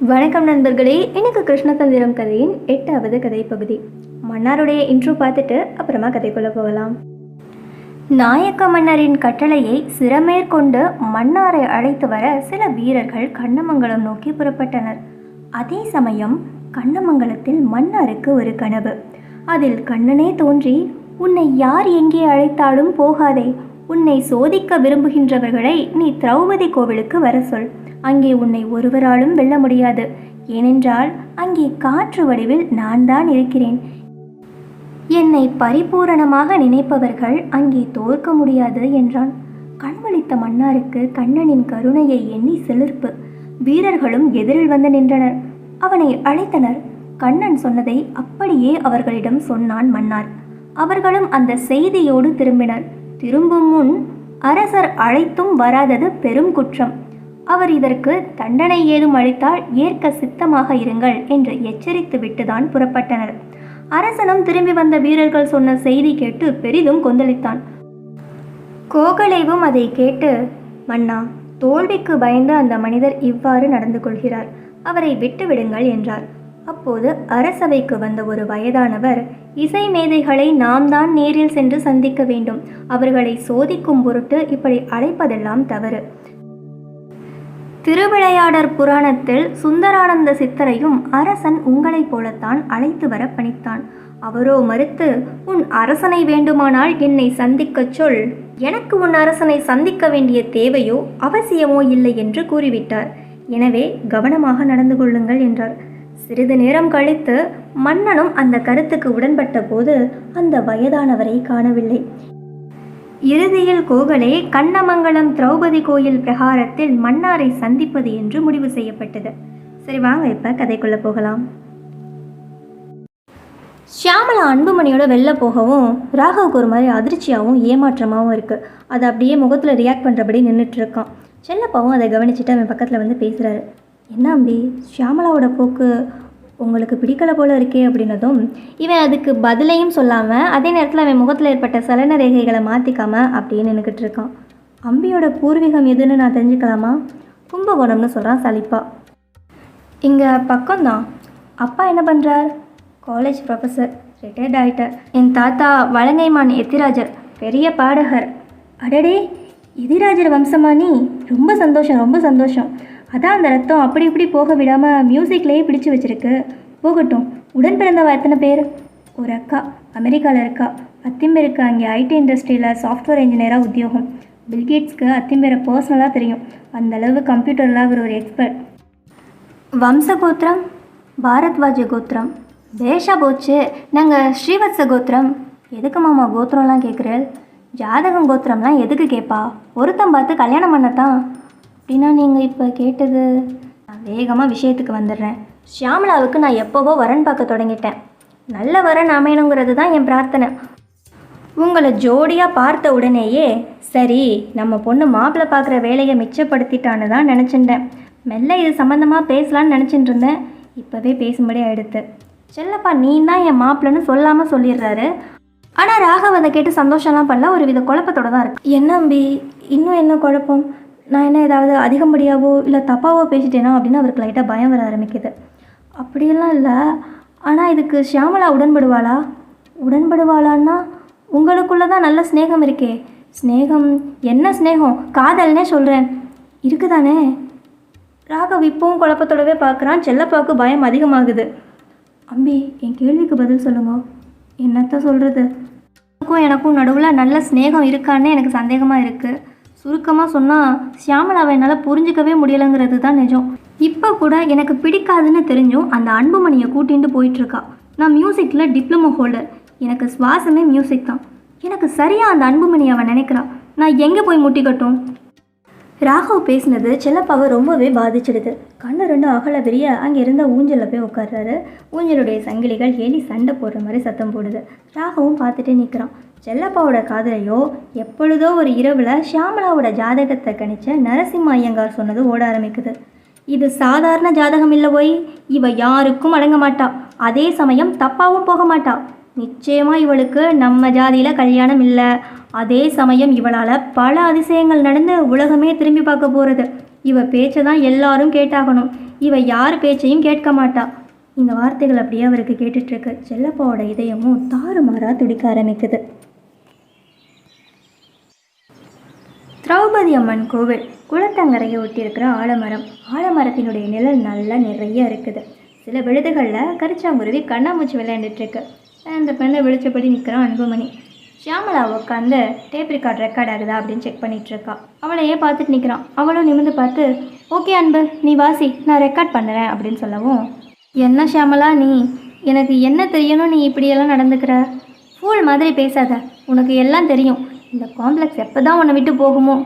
வணக்கம் நண்பர்களே எனக்கு கிருஷ்ணதந்திரம் கதையின் எட்டாவது கதை பகுதி மன்னாருடைய இன்ட்ரோ பார்த்துட்டு அப்புறமா கதைக்குள்ள போகலாம். நாயக்க மன்னரின் கட்டளையை சிறமேற்கொண்டு மன்னாரை அழைத்து வர சில வீரர்கள் கண்ணமங்கலம் நோக்கி புறப்பட்டனர். அதே சமயம் கண்ணமங்கலத்தில் மன்னாருக்கு ஒரு கனவு. அதில் கண்ணனே தோன்றி உன்னை யார் எங்கே அழைத்தாலும் போகாதே. உன்னை சோதிக்க விரும்புகின்றவர்களை நீ திரௌபதி கோவிலுக்கு வர சொல். அங்கே உன்னை ஒருவராலும் வெல்ல முடியாது. ஏனென்றால் அங்கே காற்று வடிவில் நான் தான் இருக்கிறேன். என்னை பரிபூரணமாக நினைப்பவர்கள் அங்கே தோற்க முடியாது என்றான். கண்வழித்த மன்னாருக்கு கண்ணனின் கருணையை எண்ணி சிலிர்ப்பு. வீரர்களும் எதிரில் வந்து நின்றனர். அவனை அழைத்தனர். கண்ணன் சொன்னதை அப்படியே அவர்களிடம் சொன்னான் மன்னார். அவர்களும் அந்த செய்தியோடு திரும்பினர். திரும்பும் முன் அரசர் அழைத்தும் வராதது பெரும் குற்றம். அவர் இதற்கு தண்டனை ஏதும் அளித்தால் ஏற்க சித்தமாக இருங்கள் என்று எச்சரித்து விட்டுதான் புறப்பட்டனர். அரசனும் திரும்பி வந்த வீரர்கள் சொன்ன செய்தி கேட்டு பெரிதும் கொந்தளித்தான். கோகலேவும் அதை கேட்டு மன்னா தோல்விக்கு பயந்து அந்த மனிதர் இவ்வாறு நடந்து கொள்கிறார். அவரை விட்டுவிடுங்கள் என்றார். அப்போது அரசவைக்கு வந்த ஒரு வயதானவர் இசை மேதைகளை நாம் தான் நேரில் சென்று சந்திக்க வேண்டும். அவர்களை சோதிக்கும் பொருட்டு இப்படி அழைப்பதெல்லாம் தவறு. திருவிளையாடற் புராணத்தில் சுந்தரானந்த சித்தரையும் அரசன் உங்களைப் போலத்தான் அழைத்து வர பணித்தான். அவரோ மறுத்து உன் அரசனை வேண்டுமானால் என்னை சந்திக்கச் சொல். எனக்கு உன் அரசனை சந்திக்க வேண்டிய தேவையோ அவசியமோ இல்லை என்று கூறிவிட்டார். எனவே கவனமாக நடந்து கொள்ளுங்கள் என்றார். சிறிது நேரம் கழித்து மன்னனும் அந்த கருத்துக்கு உடன்பட்ட போது அந்த வயதானவரை காணவில்லை. இறுதியில் கோகலே கண்ணமங்கலம் திரௌபதி கோயில் பிரகாரத்தில் மன்னாரை சந்திப்பது என்று முடிவு செய்யப்பட்டது. சரி வாங்க இப்ப கதைக்குள்ள போகலாம். ஷியாமலா அன்புமணியோட வெளில போகவும் ராகவுக்கு ஒரு மாதிரி அதிர்ச்சியாகவும் ஏமாற்றமாகவும் இருக்குது அது அப்படியே முகத்தில் ரியாக்ட் பண்ணுறபடி நின்றுட்டு இருக்கான். செல்லப்பாவும் அதை கவனிச்சுட்டு அவன் பக்கத்தில் வந்து பேசுகிறாரு என்ன அம்பி? ஷியாமலாவோட போக்கு உங்களுக்கு பிடிக்கலை போல இருக்கே அப்படின்னதும் இவன் அதுக்கு பதிலையும் சொல்லாமல் அதே நேரத்தில் அவன் முகத்தில் ஏற்பட்ட சலன ரேகைகளை மாற்றிக்காம அப்படின்னு நின்றுக்கிட்டு இருக்கான். அம்பியோட பூர்வீகம் எதுன்னு நான் தெரிஞ்சுக்கலாமா? கும்பகோணம்னு சொல்கிறான் சலிப்பா. இங்கே பக்கம்தான். அப்பா என்ன பண்ணுறார் காலேஜ் ப்ரொஃபஸர் ரிட்டையர்ட் ஆகிட்டார் என் தாத்தா வலங்கைமான் எத்திராஜர் பெரிய பாடகர். அடடே! எதிராஜர் வம்சமானி ரொம்ப சந்தோஷம் ரொம்ப சந்தோஷம். அதான் அந்த ரத்தம் அப்படி இப்படி போக விடாமல் மியூசிக்லேயே பிடிச்சு வச்சிருக்கு. போகட்டும். உடன் பிறந்தவ எத்தனை பேர்? ஒரு அக்கா. அமெரிக்காவில் இருக்கா. அத்திம்பேருக்கு அங்கே ஐடி இண்டஸ்ட்ரியில் சாஃப்ட்வேர் இன்ஜினியராக உத்தியோகம். பில்கேட்ஸ்க்கு அத்திம்பேரை பர்சனலாக தெரியும். அந்த அளவு கம்ப்யூட்டரில் அவர் ஒரு எக்ஸ்பர்ட் வம்சகோத்திரம் பாரத்வாஜ கோத்திரம். பேஷா போச்சு. நாங்கள் ஸ்ரீவத்ச கோத்திரம். எதுக்கு மாமா கோத்திரம்லாம் கேட்குறேன் ஜாதகம் கோத்திரம்லாம் எதுக்கு கேட்பா ஒருத்தன் பார்த்து கல்யாணம் பண்ணத்தான். அப்படின்னா நீங்கள் இப்போ கேட்டது நான் வேகமாக விஷயத்துக்கு வந்துடுறேன். ஷியாமலாவுக்கு நான் எப்போவோ வரன் பார்க்க தொடங்கிட்டேன். நல்ல வரன் அமையணுங்கிறது தான் என் பிரார்த்தனை. உங்களை ஜோடியாக பார்த்த உடனேயே சரி நம்ம பொண்ணு மாப்பிள்ளை பார்க்குற வேலையை மிச்சப்படுத்திட்டான்னு தான் நினச்சிட்டேன் மெல்ல இது சம்மந்தமாக பேசலான்னு நினச்சிட்டு இருந்தேன். இப்போவே பேசும்படி ஆயிடுத்து. செல்லப்பா நீ தான் என் மாப்பிள்ளைன்னு சொல்லாமல் சொல்லிடுறாரு. ஆனால் ராகவ் அதை கேட்டு சந்தோஷம்லாம் பண்ணல ஒரு வித குழப்பத்தோட தான் இருக்கு. என்ன அம்பி? இன்னும் என்ன குழப்பம்? நான் என்ன ஏதாவது அதிகப்படியாவோ இல்லை தப்பாவோ பேசிட்டேனா அப்படின்னு அவருக்கு லைட்டாக பயம் வர ஆரம்பிக்குது. அப்படியெல்லாம் இல்லை. ஆனால் இதுக்கு ஷியாமலா உடன்படுவாளா? உடன்படுவாளான்னா உங்களுக்குள்ள தான் நல்ல ஸ்நேகம் இருக்கே. ஸ்நேகம் என்ன ஸ்நேகம் காதல்னே சொல்கிறேன் இருக்குதானே? ராகவ் இப்பவும் குழப்பத்தோடவே பார்க்குறான். செல்லப்பாவுக்கு பயம் அதிகமாகுது. அம்பி என் கேள்விக்கு பதில் சொல்லுங்க. என்னத்த சொல்கிறது எனக்கும் எனக்கும் நடுவில் நல்ல ஸ்நேகம் இருக்கான்னு எனக்கு சந்தேகமாக இருக்குது சுருக்கமாக சொன்னால் சியாமலாவை என்னால் புரிஞ்சிக்கவே முடியலைங்கிறது தான் நிஜம். இப்போ கூட எனக்கு பிடிக்காதுன்னு தெரிஞ்சும் அந்த அன்புமணியை கூட்டிகிட்டு போயிட்டுருக்கா. நான் மியூசிக்கில் டிப்ளமோ ஹோல்டர். எனக்கு சுவாசமே மியூசிக் தான். எனக்கு சரியாக அந்த அன்புமணி அவன் நினைக்கிறான் நான் எங்கே போய் முட்டிக்கட்டும் ராகவ் பேசினது செல்லப்பாவை ரொம்பவே பாதிச்சிடுது. கண்ணு ரெண்டும் அகல விரிய அங்கே இருந்த ஊஞ்சலில் போய் உட்கார்றாரு. ஊஞ்சலுடைய சங்கிலிகள் எலி சண்டை போடுற மாதிரி சத்தம் போடுது. ராகவும் பார்த்துட்டே நிற்கிறான் செல்லப்பாவோட காதலையோ எப்பொழுதோ ஒரு இரவில் ஷியாமலாவோட ஜாதகத்தை கணிச்ச நரசிம்ம ஐயங்கார் சொன்னது ஓட ஆரம்பிக்குது. இது சாதாரண ஜாதகம் இல்லை போய் இவ யாருக்கும் அடங்க மாட்டா. அதே சமயம் தப்பாவும் போக மாட்டா. நிச்சயமாக இவளுக்கு நம்ம ஜாதியில் கல்யாணம் இல்லை. அதே சமயம் இவளால் பல அதிசயங்கள் நடந்து உலகமே திரும்பி பார்க்க போகிறது இவ பேச்சை தான் எல்லாரும் கேட்டாகணும். இவ யார் பேச்சையும் கேட்க மாட்டா. இந்த வார்த்தைகள் அப்படியே அவருக்கு கேட்டுட்ருக்கு செல்லப்பாவோட இதயமும் தாறுமாறாக துடிக்க ஆரம்பிக்குது. திரௌபதி அம்மன் கோவில் குளத்தங்கரையை ஒட்டியிருக்கிற ஆலமரம். ஆலமரத்தினுடைய நிழல் நல்லா நிறைய இருக்குது. சில விழுதுகளில் கரிச்சாங்குருவி கண்ணாமூச்சி விளையாண்டுட்டு இருக்கு அந்த பெண்ணை விழிச்சபடி நிற்கிறான் அன்புமணி. ஷியாமலா உட்காந்து டேப் ரெக்கார்ட் ரெக்கார்ட் ஆகுதா அப்படின்னு செக் பண்ணிட்டு இருக்கா அவளையே பார்த்துட்டு நிற்கிறான். அவளும் நிமிந்து பார்த்து ஓகே அன்பு நீ வாசி நான் ரெக்கார்ட் பண்ணுறேன் அப்படின்னு சொல்லவும் என்ன ஷியாமலா நீ எனக்கு என்ன தெரியணும் நீ இப்படியெல்லாம் நடந்துக்கிற? ஃபூல் மாதிரி பேசாத. உனக்கு எல்லாம் தெரியும். இந்த காம்ப்ளெக்ஸ் எப்போ தான் உன்னை விட்டு போகுமோ?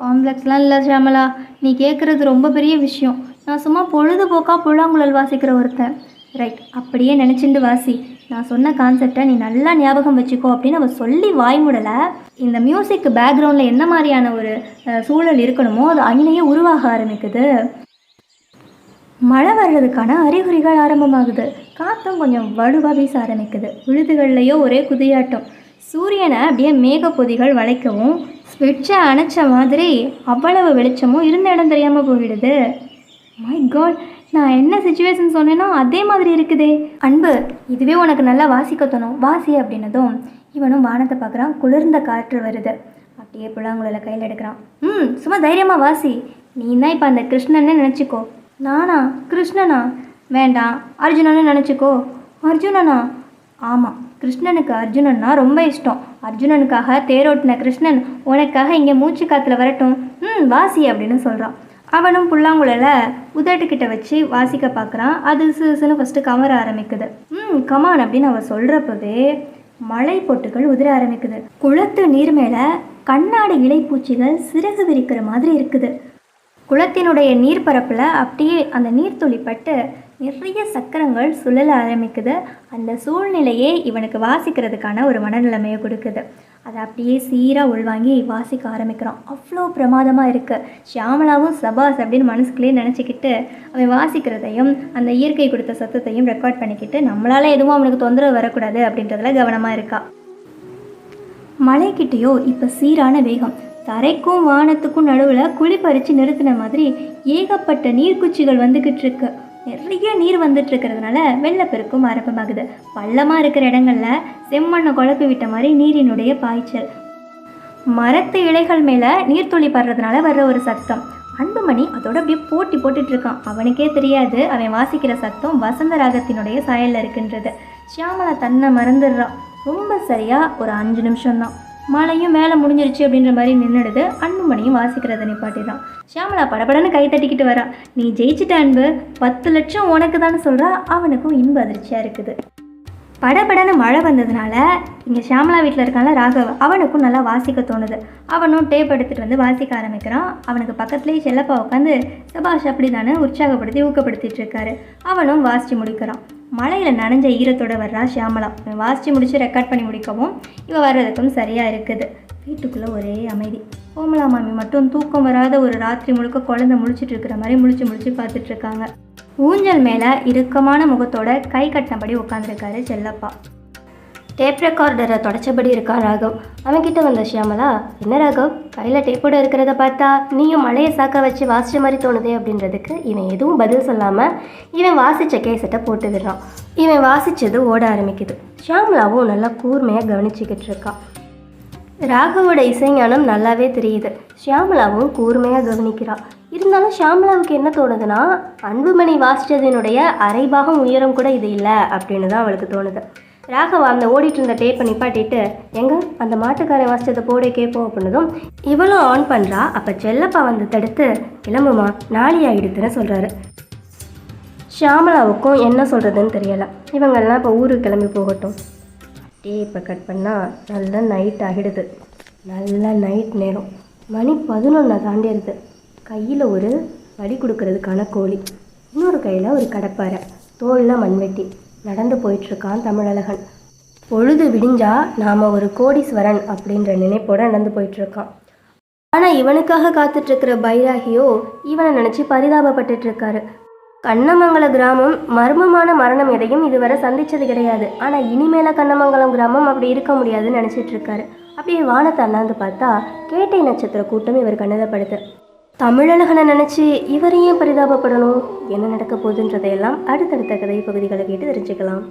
காம்ப்ளெக்ஸ்லாம் இல்லை ஷியாமலா. நீ கேட்குறது ரொம்ப பெரிய விஷயம். நான் சும்மா பொழுதுபோக்காக புல்லாங்குழல் வாசிக்கிற ஒருத்தன். ரைட் அப்படியே நினச்சிண்டு வாசி. நான் சொன்ன கான்செப்டை நீ நல்லா ஞாபகம் வச்சுக்கோ அப்படின்னு அவள் சொல்லி வாய்மூடலை இந்த மியூசிக் பேக்ரவுண்டில் என்ன மாதிரியான ஒரு சூழல் இருக்கணுமோ அது அங்கேயே உருவாக ஆரம்பிக்குது. மழை வர்றதுக்கான அறிகுறிகள் ஆரம்பமாகுது. காற்றும் கொஞ்சம் வலுவாக வீச ஆரம்பிக்குது. விழுதுகள்லையோ ஒரே குதியாட்டம். சூரியனை அப்படியே மேகப்பொதிகள் வளைக்கவும் ஸ்விட்சை அணைச்ச மாதிரி அவ்வளவு வெளிச்சமும் இருந்த இடம் தெரியாமல் போயிடுது. மை காட் நான் என்ன சுச்சுவேஷன் சொன்னேனோ அதே மாதிரி இருக்குதே. அன்பு இதுவே உனக்கு நல்லா வாசிக்க தோணும். வாசி அப்படின்னதும் இவனும் வானத்தை பார்க்குறான். குளிர்ந்த காற்று வருது. அப்படியே புல்லாங்குழல கையில் எடுக்கிறான். ம் சும்மா தைரியமாக வாசி நீ தான் இப்போ அந்த கிருஷ்ணன்னு நினச்சிக்கோ. நானா? கிருஷ்ணனா? வேண்டாம். அர்ஜுனன்னு நினச்சிக்கோ. அர்ஜுனனா? ஆமாம் கிருஷ்ணனுக்கு அர்ஜுனன்னா ரொம்ப இஷ்டம். அர்ஜுனனுக்காக தேரோட்டின கிருஷ்ணன் உனக்காக இங்கே மூச்சு காத்துல வரட்டும். ம் வாசி அப்படின்னு சொல்கிறான் அவனும் புல்லாங்குழல உதட்டுக்கிட்ட வச்சு வாசிக்க பார்க்குறான் அது சிசுன்னு ஃபஸ்ட்டு கமர ஆரம்பிக்குது. ம் கமான் அப்படின்னு அவன் சொல்கிறப்பவே மழை பொட்டுகள் உதிர ஆரம்பிக்குது. குளத்து நீர் மேலே கண்ணாடி இலைப்பூச்சிகள் சிறகு விரிக்கிற மாதிரி இருக்குது. குளத்தினுடைய நீர்ப்பரப்பில் அப்படியே அந்த நீர்த்துளி பட்டு நிறைய சக்கரங்கள் சுழல ஆரம்பிக்குது. அந்த சூழ்நிலையே இவனுக்கு வாசிக்கிறதுக்கான ஒரு மனநிலைமையை கொடுக்குது. அதை அப்படியே சீராக உள்வாங்கி வாசிக்க ஆரம்பிக்கிறான். அவ்வளோ பிரமாதமாக இருக்குது ஷியாமலாவும் சபாஸ் அப்படின்னு மனசுக்குள்ளேயே நினச்சிக்கிட்டு அவன் வாசிக்கிறதையும் அந்த இயற்கை கொடுத்த சத்தத்தையும் ரெக்கார்ட் பண்ணிக்கிட்டு நம்மளால் எதுவும் அவனுக்கு தொந்தரவு வரக்கூடாது அப்படின்றதுல கவனமாக இருக்கா. மலைக்கிட்டேயோ இப்போ சீரான வேகம். தரைக்கும் வானத்துக்கும் நடுவில் குழி பறித்து நிறுத்தின மாதிரி ஏகப்பட்ட நீர்க்குச்சிகள் வந்துக்கிட்டு இருக்கு. நிறைய நீர் வந்துட்டு இருக்கிறதுனால வெள்ளப்பெருக்கும் ஆரம்பமாகுது. பள்ளமாக இருக்கிற இடங்கள்ல செம்மண்ணை குழப்பி விட்ட மாதிரி நீரினுடைய பாய்ச்சல். மரத்து இலைகள் மேலே நீர்த்துளி படுறதுனால வர்ற ஒரு சத்தம். அன்புமணி அதோட அப்படியே போட்டி போட்டுட்டு இருக்கான் அவனுக்கே தெரியாது அவன் வாசிக்கிற சத்தம் வசந்த ராகத்தினுடைய சாயலில் இருக்குன்றது. ஷியாமலா தன்னை மறந்துடுறான். ரொம்ப சரியாக ஒரு அஞ்சு நிமிஷம்தான். மழையும் மேலே முடிஞ்சிருச்சு அப்படின்ற மாதிரி நின்றுடுது அன்புமணியும் வாசிக்கிறத நிப்பாட்டிடுறான் ஷியாமலா படபடன்னு கை தட்டிக்கிட்டு வரா. நீ ஜெயிச்சிட்ட அன்பு பத்து லட்சம் உனக்கு தான் சொல்கிறா அவனுக்கும் இன்ப அதிர்ச்சியாக இருக்குது. படபடன்னு மழை வந்ததுனால இங்கே ஷியாமலா வீட்டில் இருக்கான்ல ராகவ் அவனுக்கும் நல்லா வாசிக்க தோணுது. அவனும் டேப் எடுத்துகிட்டு வந்து வாசிக்க ஆரம்பிக்கிறான். அவனுக்கு பக்கத்துலேயே செல்லப்பா உட்காந்து சபாஷ் அப்படி தானே உற்சாகப்படுத்தி ஊக்கப்படுத்திட்டு இருக்காரு. அவனும் வாசித்து முடிக்கிறான். மழையில் நனைஞ்ச ஈரத்தோட வர்றா ஷியாமலா. வாசித்து முடிச்சு ரெக்கார்ட் பண்ணி முடிக்கவும் இவள் வர்றதுக்கும் சரியாக இருக்குது. வீட்டுக்குள்ளே ஒரே அமைதி. கோமலா மாமி மட்டும் தூக்கம் வராத ஒரு ராத்திரி முழுக்க குழந்தை முழிச்சிட்டு இருக்கிற மாதிரி முழிச்சு முழிச்சு பார்த்துட்ருக்காங்க ஊஞ்சல் மேலே இறுக்கமான முகத்தோட கை கட்டினபடி உட்காந்துருக்காரு செல்லப்பா. டேப் ரெக்கார்டரை தொடச்சபடி இருக்கான் ராகவ்? அவன்கிட்ட வந்த ஷியாமலா என்ன ராகவ்? கையில் டேப்போட இருக்கிறத பார்த்தா நீயும் மழையை சாக்க வச்சு வாசிச்ச மாதிரி தோணுதே அப்படின்றதுக்கு இவன் எதுவும் பதில் சொல்லாமல் இவன் வாசித்த கேசட்டை போட்டு விடுறான் இவன் வாசித்தது ஓட ஆரம்பிக்குது. ஷியாமலாவும் நல்லா கூர்மையாக கவனிச்சுக்கிட்டு இருக்கான் ராகவோட இசைஞானம் நல்லாவே தெரியுது. ஷியாமலாவும் கூர்மையாக கவனிக்கிறாள் இருந்தாலும் ஷியாமலாவுக்கு என்ன தோணுதுன்னா அன்புமணி வாசித்ததினுடைய அரைபாகம் உயரம் கூட இது இல்லை அப்படின்னு தான் அவளுக்கு தோணுது. ராகவா அந்த ஓடிட்டு இருந்த டேப்பை நிப்பாட்டிட்டு எங்க? அந்த மாட்டுக்காரன் வாசிச்சதை போட கேட்போம் அப்படின்னதும் இவளும் ஆன் பண்ணுறா அப்போ செல்லப்பா வந்து தடுத்து கிளம்புமா? நாளி ஆகிடுதுன்னு சொல்கிறாரு ஷியாமலாவுக்கும் என்ன சொல்கிறதுன்னு தெரியலை. இவங்கெல்லாம் இப்போ ஊருக்கு கிளம்பி போகட்டும். டேப்பை கட் பண்ணால் நல்லா நைட் ஆகிடுது. நல்லா நைட் நேரம். மணி பதினொன்றை தாண்டிடுது. கையில் ஒரு வடி கொடுக்கறதுக்கான கோழி. இன்னொரு கையில் ஒரு கடப்பாறை தோளில் மண்வெட்டி. நடந்து போயிட்டுருக்கான் தமிழழகன். பொழுது விடிஞ்சா நாம் ஒரு கோடீஸ்வரன் அப்படின்ற நினைப்போட நடந்து போயிட்டுருக்கான். ஆனால் இவனுக்காக காத்துட்ருக்கிற பைராகியோ இவனை நினச்சி பரிதாபப்பட்டுட்ருக்காரு கண்ணமங்கல கிராமம் மர்மமான மரணம் எதையும் இதுவரை சந்தித்தது கிடையாது. ஆனால் இனிமேல கண்ணமங்கலம் கிராமம் அப்படி இருக்க முடியாதுன்னு நினச்சிட்ருக்காரு அப்படியே வானத்தை அண்ணாந்து பார்த்தா கேட்டை நட்சத்திர கூட்டம் இவர் கண்ணில் தமிழழகனை நினச்சி இவர் ஏன் பரிதாபப்படணும்? என்ன நடக்க போகுதுன்றதையெல்லாம் அடுத்தடுத்த கதை பகுதிகளை கேட்டு தெரிஞ்சுக்கலாம்.